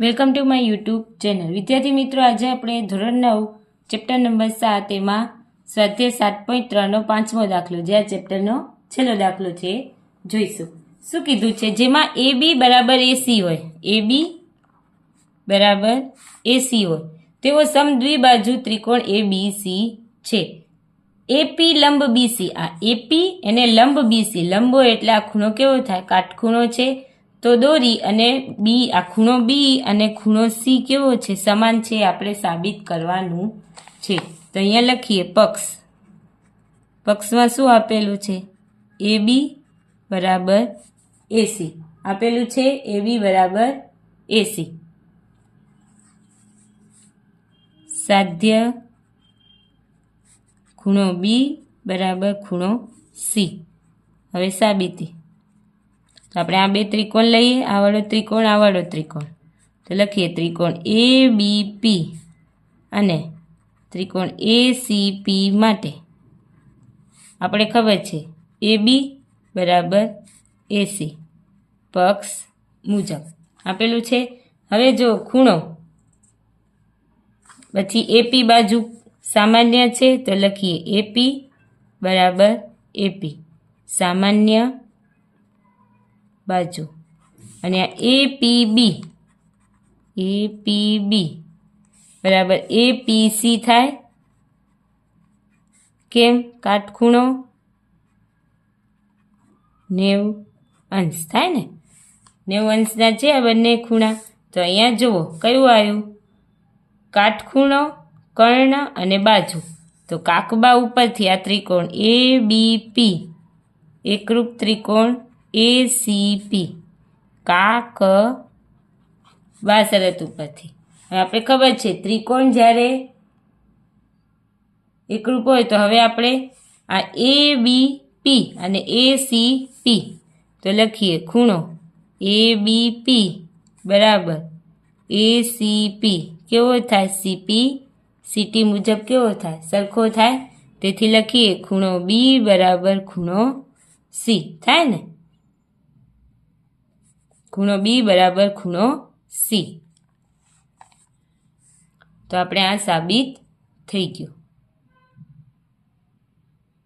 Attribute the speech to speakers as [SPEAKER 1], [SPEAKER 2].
[SPEAKER 1] Welcome to my YouTube channel વિદ્યાર્થી મિત્રો, આજે આપણે ધોરણ નવ ચેપ્ટર નંબર સાત એમાં સ્વાધ્યાય સાત પોઈન્ટ ત્રણનો પાંચમો દાખલો, જે આ ચેપ્ટરનો છેલ્લો દાખલો છે, જોઈશું. શું કીધું છે? જેમાં એ બી બરાબર એસી હોય. એ બી બરાબર એસી હોય. તેવો સમદ્વિબાજુ ત્રિકોણ એ બી સી છે. એપી લંબ બીસી આ એપી એને લંબ બીસી લંબો એટલે આ ખૂણો કેવો થાય? કાટખૂણો છે. તો દોરી અને બી, આ ખૂણો બી અને ખૂણો સી કેવો છે? સમાન છે આપણે સાબિત કરવાનું છે. તો અહીંયા લખીએ પક્ષ. પક્ષમાં શું આપેલું છે? એ બી બરાબર એસી આપેલું છે એ બી બરાબર એસી સાધ્ય ખૂણો બી બરાબર ખૂણો સી. હવે સાબિતી. તો આપણે આ બે ત્રિકોણ લઈએ. આવાળો ત્રિકોણ આવાળો ત્રિકોણ. તો લખીએ ત્રિકોણ એ બી પી અને ત્રિકોણ એ સી પી માટે. આપણે ખબર છે એ બી બરાબર એસી પક્ષ મુજબ. આપેલું છે? હવે જો ખૂણો. પછી એપી બાજુ સામાન્ય છે તો લખીએ એપી બરાબર એપી સામાન્ય બાજુ. અને આ એ પી બી એ પી બી બરાબર. એ પી સી થાય. કેમ? કાટખૂણો. નેવ અંશ થાય ને? નેવ અંશના છે આ બંને ખૂણા. તો અહીંયા જુઓ, કયું આવ્યું? કાટખૂણો, કર્ણ અને બાજુ. તો કાકબા ઉપરથી આ ત્રિકોણ એ બી પી એકરૂપ ત્રિકોણ એ સી પી કાક બા શરત ઉપરથી. હવે આપણે ખબર છે, ત્રિકોણ જ્યારે એકરૂપ હોય તો હવે આપણે આ એ બી પી અને એ સી પી તો લખીએ ખૂણો. એ બી પી બરાબર. એ સી પી કેવો થાય? સીપી સીટી મુજબ કેવો થાય? સરખો થાય. તેથી લખીએ ખૂણો બી બરાબર ખૂણો સી થાય ને? ખૂણો બી બરાબર ખૂણો સી તો આપણે આ સાબિત થઈ ગયું.